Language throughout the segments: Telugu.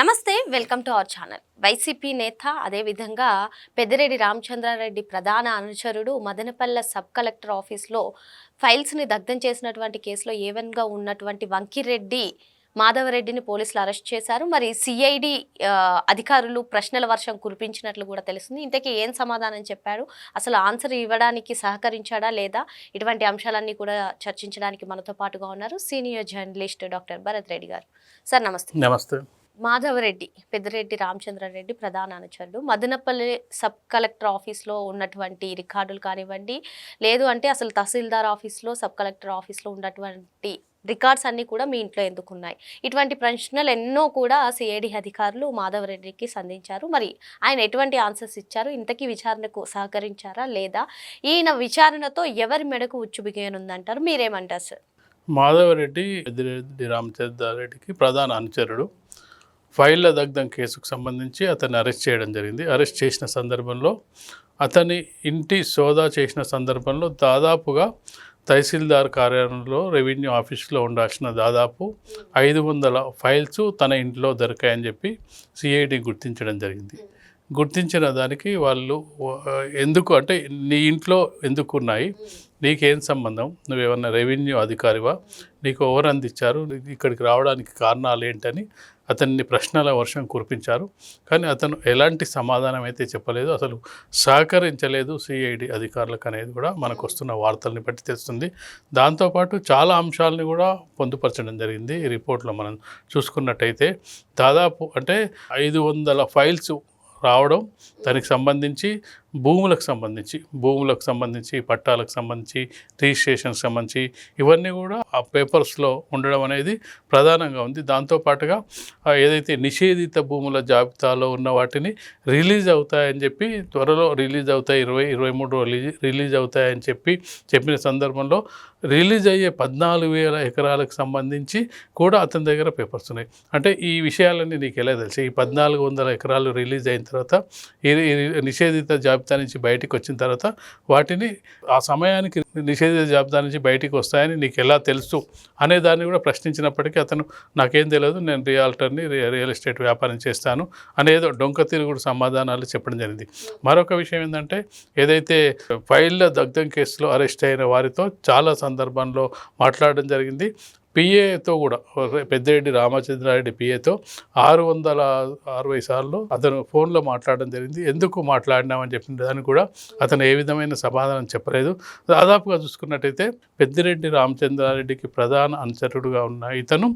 నమస్తే welcome to our channel. YCP నేత అదేవిధంగా పెద్దిరెడ్డి రామచంద్రారెడ్డి ప్రధాన అనుచరుడు మదనపల్లె సబ్ కలెక్టర్ ఆఫీస్లో ఫైల్స్ని దగ్ధం చేసినటువంటి కేసులో ఏవన్గా ఉన్నటువంటి వంకిరెడ్డి మాధవరెడ్డిని పోలీసులు అరెస్ట్ చేశారు. మరి సిఐడి అధికారులు ప్రశ్నల వర్షం కురిపించినట్లు కూడా తెలుస్తుంది. ఇంతకీ ఏం సమాధానం చెప్పాడు అసలు ఆన్సర్ ఇవ్వడానికి సహకరించాడా లేదా? ఇటువంటి అంశాలన్నీ కూడా చర్చించడానికి మనతో పాటుగా ఉన్నారు senior journalist doctor Bharat Reddy గారు. సార్ నమస్తే. నమస్తే. మాధవరెడ్డి పెద్దిరెడ్డి రామచంద్రారెడ్డి ప్రధాన అనుచరుడు మదనపల్లి సబ్ కలెక్టర్ ఆఫీస్లో ఉన్నటువంటి రికార్డులు కానివ్వండి లేదు అంటే అసలు తహసీల్దార్ ఆఫీస్లో సబ్ కలెక్టర్ ఆఫీస్లో ఉన్నటువంటి రికార్డ్స్ అన్నీ కూడా మీ ఇంట్లో ఎందుకున్నాయి? ఇటువంటి ప్రశ్నలు ఎన్నో కూడా సిఐడి అధికారులు మాధవరెడ్డికి సంధించారు. మరి ఆయన ఎటువంటి ఆన్సర్స్ ఇచ్చారు? ఇంతకీ విచారణకు సహకరించారా లేదా? ఈయన విచారణతో ఎవరి మెడకు ఉచ్చు బిగియనుందంటారు? మీరేమంటారు సార్? మాధవరెడ్డి పెద్దిరెడ్డి రామచంద్రారెడ్డికి ప్రధాన అనుచరుడు. ఫైళ్ళ దగ్ధం కేసుకు సంబంధించి అతన్ని అరెస్ట్ చేయడం జరిగింది. అరెస్ట్ చేసిన సందర్భంలో అతని ఇంటి సోదా చేసిన సందర్భంలో దాదాపుగా తహసీల్దార్ కార్యాలయంలో రెవెన్యూ ఆఫీస్లో ఉండాల్సిన దాదాపు ఐదు వందల ఫైల్స్ తన ఇంట్లో దొరికాయని చెప్పి సిఐడి గుర్తించడం జరిగింది. గుర్తించిన దానికి వాళ్ళు ఎందుకు అంటే నీ ఇంట్లో ఎందుకు ఉన్నాయి? నీకేం సంబంధం? నువ్వేమన్నా రెవెన్యూ అధికారివా? నీకు ఎవరు అందించారు? ఇక్కడికి రావడానికి కారణాలు ఏంటని అతన్ని ప్రశ్నల వర్షం కురిపించారు. కానీ అతను ఎలాంటి సమాధానం అయితే చెప్పలేదు. అసలు సహకరించలేదు సిఐడి అధికారులకు అనేది కూడా మనకు వస్తున్న వార్తల్ని బట్టి తెలుస్తుంది. దాంతోపాటు చాలా అంశాలని కూడా పొందుపరచడం జరిగింది. ఈ రిపోర్ట్లో మనం చూసుకున్నట్టయితే దాదాపు అంటే ఐదు వందల ఫైల్స్ రావడం దానికి సంబంధించి భూములకు సంబంధించి భూములకు సంబంధించి పట్టాలకు సంబంధించి రిజిస్ట్రేషన్కి సంబంధించి ఇవన్నీ కూడా ఆ పేపర్స్లో ఉండడం అనేది ప్రధానంగా ఉంది. దాంతోపాటుగా ఏదైతే నిషేధిత భూముల జాబితాలో ఉన్న వాటిని రిలీజ్ అవుతాయని చెప్పి త్వరలో రిలీజ్ అవుతాయి ఇరవై ఇరవై మూడు రిలీజ్ రిలీజ్ అవుతాయని చెప్పి చెప్పిన సందర్భంలో రిలీజ్ అయ్యే పద్నాలుగు వేల ఎకరాలకు సంబంధించి కూడా అతని దగ్గర పేపర్స్ ఉన్నాయి. అంటే ఈ విషయాలన్నీ నీకు ఎలా తెలుసు? ఈ పద్నాలుగు వందల ఎకరాలు రిలీజ్ అయిన తర్వాత ఈ నిషేధిత జాబితా నుంచి బయటికి వచ్చిన తర్వాత వాటిని ఆ సమయానికి నిషేధిత జాబితా నుంచి బయటికి వస్తాయని నీకు ఎలా తెలుసు అనే దాన్ని కూడా ప్రశ్నించినప్పటికీ అతను నాకేం తెలియదు నేను రియాల్టర్ని రి- రియల్ ఎస్టేట్ వ్యాపారం చేస్తాను అనేదో డొంక తిరుగుడు సమాధానాలు చెప్పడం జరిగింది. మరొక విషయం ఏంటంటే ఏదైతే ఫైళ్ళ దగ్ధం కేసులో అరెస్ట్ అయిన వారితో చాలా సందర్భంలో మాట్లాడడం జరిగింది. పిఏతో కూడా పెద్దిరెడ్డి రామచంద్రారెడ్డి పిఏతో ఆరు వందల అరవై సార్లు అతను ఫోన్లో మాట్లాడడం జరిగింది. ఎందుకు మాట్లాడినామని చెప్పిన దాన్ని కూడా అతను ఏ విధమైన సమాధానం చెప్పలేదు. దాదాపుగా చూసుకున్నట్టయితే పెద్దిరెడ్డి రామచంద్రారెడ్డికి ప్రధాన అనుచరుడుగా ఉన్న ఇతను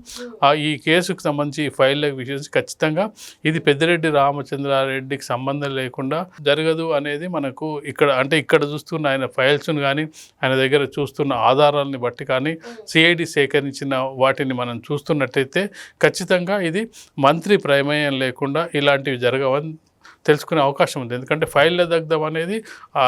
ఈ కేసుకు సంబంధించి ఈ ఫైల్ విషయం ఖచ్చితంగా ఇది పెద్దిరెడ్డి రామచంద్రారెడ్డికి సంబంధం లేకుండా జరగదు అనేది మనకు ఇక్కడ అంటే ఇక్కడ చూస్తున్న ఆయన ఫైల్స్ను కానీ ఆయన దగ్గర చూస్తున్న ఆధారాలని బట్టి కానీ సిఐడి సేకరించిన వాటిని మనం చూస్తున్నట్టయితే ఖచ్చితంగా ఇది మంత్రి ప్రమేయం లేకుండా ఇలాంటివి జరగవని తెలుసుకునే అవకాశం ఉంది. ఎందుకంటే ఫైళ్ళ దగ్ధం అనేది ఆ,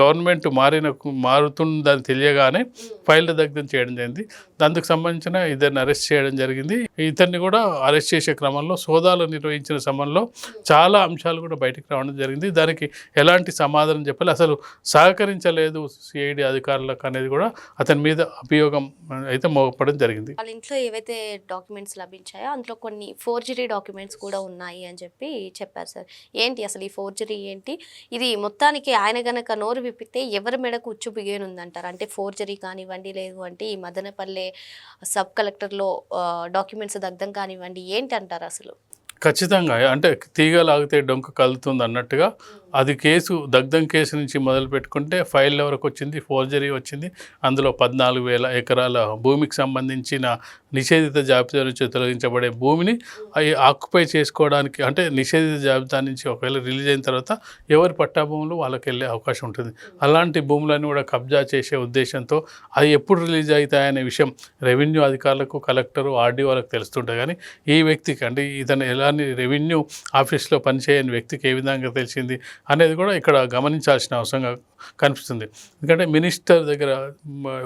గవర్నమెంట్ మారిన మారుతుందని తెలియగానే ఫైళ్ళ దగ్ధం చేయడం జరిగింది. దానికి సంబంధించిన ఇద్దరిని అరెస్ట్ చేయడం జరిగింది. ఇతన్ని కూడా అరెస్ట్ చేసే క్రమంలో సోదాలు నిర్వహించిన సమయంలో చాలా అంశాలు కూడా బయటికి రావడం జరిగింది. దానికి ఎలాంటి సమాధానం చెప్పాలి? అసలు సహకరించలేదు సిఐడి అధికారులకు అనేది కూడా అతని మీద అభియోగం అయితే మోపడం జరిగింది. వాళ్ళ ఇంట్లో ఏవైతే డాక్యుమెంట్స్ లభించాయో అందులో కొన్ని ఫోర్జరీ డాక్యుమెంట్స్ కూడా ఉన్నాయి అని చెప్పి చెప్పారు సార్. ఏంటి అసలు ఈ ఫోర్జరీ ఏంటి? ఇది మొత్తానికి ఆయన గనక నోరు విప్పితే ఎవరి మెడకు ఉచ్చు బిగేనుందంటారు అంటే ఫోర్జరీ కానివ్వండి లేదు అంటే ఈ మదనపల్లె సబ్ కలెక్టర్లో డాక్యుమెంట్స్ దగ్ధం కానివ్వండి ఏంటి అంటారు అసలు? ఖచ్చితంగా. అంటే తీగ లాగితే డొంక కలుతుంది అన్నట్టుగా అది కేసు దగ్ధం కేసు నుంచి మొదలు పెట్టుకుంటే ఫైల్ వరకు వచ్చింది? ఫోర్జరీ వచ్చింది. అందులో పద్నాలుగు వేల ఎకరాల భూమికి సంబంధించిన నిషేధిత జాబితా నుంచి తొలగించబడే భూమిని అవి ఆక్యుపై చేసుకోవడానికి అంటే నిషేధిత జాబితా నుంచి ఒకవేళ రిలీజ్ అయిన తర్వాత ఎవరి పట్టా భూములు వాళ్ళకి వెళ్ళే అవకాశం ఉంటుంది. అలాంటి భూములను కూడా కబ్జా చేసే ఉద్దేశంతో అది ఎప్పుడు రిలీజ్ అవుతాయనే విషయం రెవెన్యూ అధికారులకు కలెక్టరు ఆర్డీఓలకు తెలుస్తుంటుంది కానీ ఈ వ్యక్తికి అంటే ఇతను ఎలా కానీ రెవెన్యూ ఆఫీస్లో పనిచేయని వ్యక్తికి ఏ విధంగా తెలిసింది అనేది కూడా ఇక్కడ గమనించాల్సిన అవసరం కనిపిస్తుంది. ఎందుకంటే మినిస్టర్ దగ్గర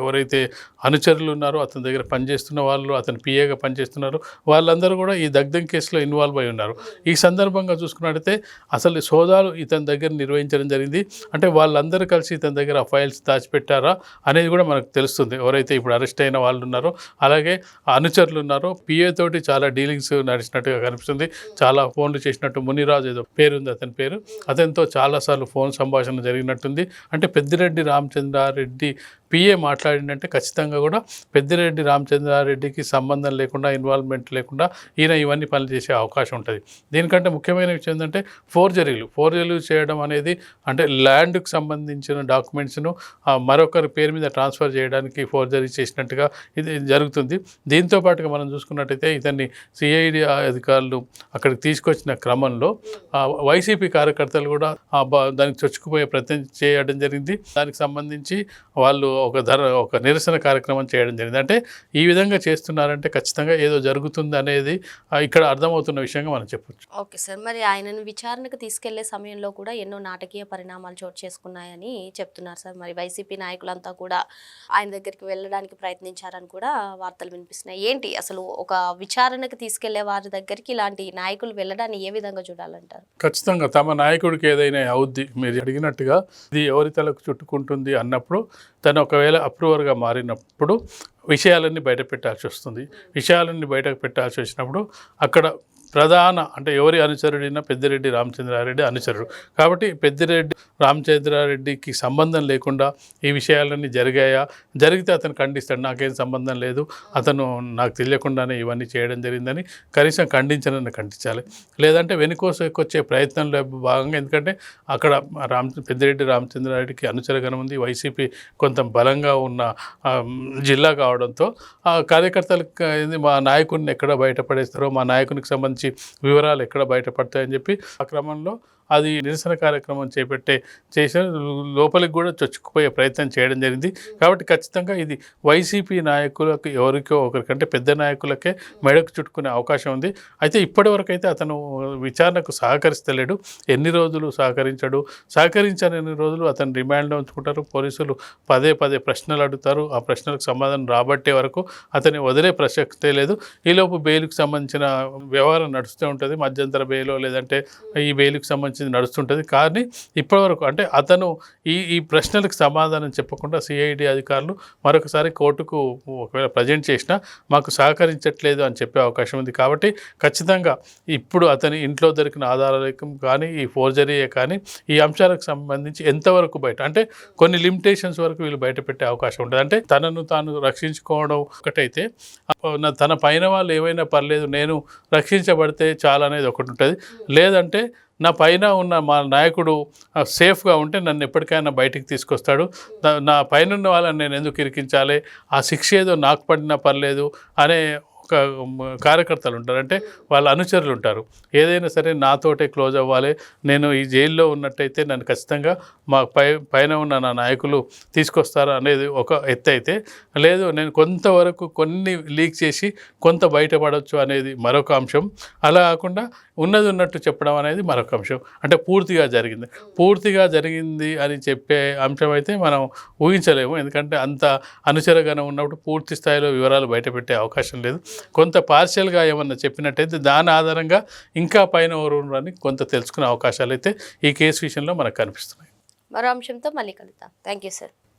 ఎవరైతే అనుచరులు ఉన్నారో అతని దగ్గర పనిచేస్తున్న వాళ్ళు అతని పిఏగా పనిచేస్తున్నారు వాళ్ళందరూ కూడా ఈ దగ్ధం కేసులో ఇన్వాల్వ్ అయి ఉన్నారు. ఈ సందర్భంగా చూసుకున్నట్టయితే అసలు సోదాలు ఇతని దగ్గర నిర్వహించడం జరిగింది. అంటే వాళ్ళందరూ కలిసి ఇతని దగ్గర ఫైల్స్ దాచిపెట్టారా అనేది కూడా మనకు తెలుస్తుంది. ఎవరైతే ఇప్పుడు అరెస్ట్ అయిన వాళ్ళు ఉన్నారో అలాగే ఆ అనుచరులు ఉన్నారో పిఏ తోటి చాలా డీలింగ్స్ నడిచినట్టుగా కనిపిస్తుంది. చాలా ఫోన్లు చేసినట్టు మునిరాజు ఏదో పేరుంది అతని పేరు. అతనితో చాలాసార్లు ఫోన్ సంభాషణ జరిగినట్టుంది. అంటే పెద్దిరెడ్డి రామచంద్రారెడ్డి పిఏ మాట్లాడిందంటే ఖచ్చితంగా కూడా పెద్దిరెడ్డి రామచంద్రారెడ్డికి సంబంధం లేకుండా ఇన్వాల్వ్మెంట్ లేకుండా ఈయన ఇవన్నీ పనులు చేసే అవకాశం ఉంటుంది. దీనికంటే ముఖ్యమైన విషయం ఏంటంటే ఫోర్జరీలు. ఫోర్జరీలు చేయడం అనేది అంటే ల్యాండ్కి సంబంధించిన డాక్యుమెంట్స్ను మరొకరి పేరు మీద ట్రాన్స్ఫర్ చేయడానికి ఫోర్జరీ చేసినట్టుగా ఇది జరుగుతుంది. దీంతో పాటుగా మనం చూసుకున్నట్టయితే ఇతన్ని సిఐడి అధికారులు అక్కడికి తీసుకొచ్చిన క్రమంలో వైసీపీ కార్యకర్తలు కూడా దానికి చొచ్చుకుపోయే ప్రయత్నం చేయడం జరిగింది. దానికి సంబంధించి వాళ్ళు ఒక ధర ఒక నిరసన కార్యక్రమం చేయడం జరిగింది. అంటే ఈ విధంగా చేస్తున్నారంటే ఖచ్చితంగా ఏదో జరుగుతుంది అనేది ఇక్కడ అర్థమవుతున్న విషయంగా మనం చెప్పొచ్చు. Okay sir. మరి ఆయనను విచారణకు తీసుకెళ్ళే సమయంలో కూడా ఎన్నో నాటకీయ పరిణామాలు చోటు చేసుకున్నాయని చెప్తున్నారు సార్. మరి వైసీపీ నాయకులంతా కూడా ఆయన దగ్గరికి వెళ్ళడానికి ప్రయత్నించారని కూడా వార్తలు వినిపిస్తున్నాయి. ఏంటి అసలు ఒక విచారణకు తీసుకెళ్ళే వారి దగ్గరికి ఇలాంటి నాయకులు వెళ్ళడాన్ని ఏ విధంగా చూడాలంటారు? ఖచ్చితంగా తమ నాయకుడికి ఏదైనా అవుద్ది మీరు అడిగినట్టుగా ఇది ఎవరి తలకు చుట్టుకుంటుంది అన్నప్పుడు తను ఒకవేళ అప్రూవర్గా మారినప్పుడు విషయాలన్నీ బయట పెట్టాల్సి వస్తుంది. విషయాలన్నీ బయటకు పెట్టాల్సి వచ్చినప్పుడు అక్కడ ప్రధాన అంటే ఎవరి అనుచరుడైనా పెద్దిరెడ్డి రామచంద్రారెడ్డి అనుచరుడు. కాబట్టి పెద్దిరెడ్డి రామచంద్రారెడ్డికి సంబంధం లేకుండా ఈ విషయాలన్నీ జరిగాయా? జరిగితే అతను ఖండిస్తాడు నాకేం సంబంధం లేదు అతను నాకు తెలియకుండానే ఇవన్నీ చేయడం జరిగిందని కనీసం ఖండించనని ఖండించాలి. లేదంటే వెనుకోసకొచ్చే ప్రయత్నంలో భాగంగా ఎందుకంటే అక్కడ రామ్ పెద్దిరెడ్డి రామచంద్రారెడ్డికి అనుచరగణం ఉంది వైసీపీ కొంత బలంగా ఉన్న జిల్లా కావడంతో ఆ కార్యకర్తలకు ఏంది మా నాయకుడిని ఎక్కడ బయటపడేస్తారో మా నాయకునికి సంబంధించి వివరాలు ఎక్కడ బయటపడతాయని చెప్పి ఆ క్రమంలో అది నిరసన కార్యక్రమం చేపట్టే చేసిన లోపలికి కూడా చొచ్చుకుపోయే ప్రయత్నం చేయడం జరిగింది. కాబట్టి ఖచ్చితంగా ఇది వైసీపీ నాయకులకు ఎవరికో ఒకరికంటే పెద్ద నాయకులకే మెడకు చుట్టుకునే అవకాశం ఉంది. అయితే ఇప్పటివరకైతే అతను విచారణకు సహకరిస్తలేడు. ఎన్ని రోజులు సహకరించాడు? సహకరించని ఎన్ని రోజులు అతను రిమాండ్లో ఉంచుకుంటారు? పోలీసులు పదే పదే ప్రశ్నలు అడుగుతారు. ఆ ప్రశ్నలకు సమాధానం రాబట్టే వరకు అతని వదిలే ప్రసక్తే లేదు. ఈలోపు బెయిల్కి సంబంధించిన వ్యవహారం నడుస్తూ ఉంటుంది. మధ్యంతర బెయిలో లేదంటే ఈ బెయిల్కి సంబంధించింది నడుస్తుంటుంది. కానీ ఇప్పటివరకు అంటే అతను ఈ ఈ ప్రశ్నలకు సమాధానం చెప్పకుండా సిఐడి అధికారులు మరొకసారి కోర్టుకు ఒకవేళ ప్రజెంట్ చేసినా మాకు సహకరించట్లేదు అని చెప్పే అవకాశం ఉంది. కాబట్టి ఖచ్చితంగా ఇప్పుడు అతని ఇంట్లో దొరికిన ఆధారాలకు కానీ ఈ ఫోర్జరీయే కానీ ఈ అంశాలకు సంబంధించి ఎంతవరకు బయట అంటే కొన్ని లిమిటేషన్స్ వరకు వీళ్ళు బయట పెట్టే అవకాశం ఉంటుంది. అంటే తనను తాను రక్షించుకోవడం ఒకటైతే తన పైన వాళ్ళు ఏమైనా పర్లేదు నేను రక్షించబడితే చాలా అనేది ఒకటి ఉంటుంది. లేదంటే నా పైన ఉన్న మా నాయకుడు సేఫ్గా ఉంటే నన్ను ఎప్పటికైనా బయటికి తీసుకొస్తాడు. నా- పైన ఉన్న వాళ్ళని నేను ఎందుకు ఇరికించాలి? ఆ శిక్ష ఏదో నాకు పడినా పర్లేదు అనే ఒక కార్యకర్తలు ఉంటారు. అంటే వాళ్ళ అనుచరులు ఉంటారు. ఏదైనా సరే నాతోటే క్లోజ్ అవ్వాలి. నేను ఈ జైల్లో ఉన్నట్టయితే నన్ను ఖచ్చితంగా మా పై పైన ఉన్న నా నాయకులు తీసుకొస్తారు అనేది ఒక ఎత్తు అయితే లేదు నేను కొంతవరకు కొన్ని లీక్ చేసి కొంత బయటపడవచ్చు అనేది మరొక అంశం. అలా కాకుండా ఉన్నది ఉన్నట్టు చెప్పడం అనేది మరొక అంశం. అంటే పూర్తిగా జరిగింది. పూర్తిగా జరిగింది అని చెప్పే అంశం అయితే మనం ఊహించలేము. ఎందుకంటే అంత అనుచరగానే ఉన్నప్పుడు పూర్తి స్థాయిలో వివరాలు బయటపెట్టే అవకాశం లేదు. కొంత పార్షియల్గా ఏమన్నా చెప్పినట్టయితే దాని ఆధారంగా ఇంకా పైన ఎవరు కొంత తెలుసుకునే అవకాశాలు అయితే ఈ కేసు విషయంలో మనకు కనిపిస్తున్నాయి. మరో అంశంతో మళ్ళీ కలుద్దాం. Thank you sir.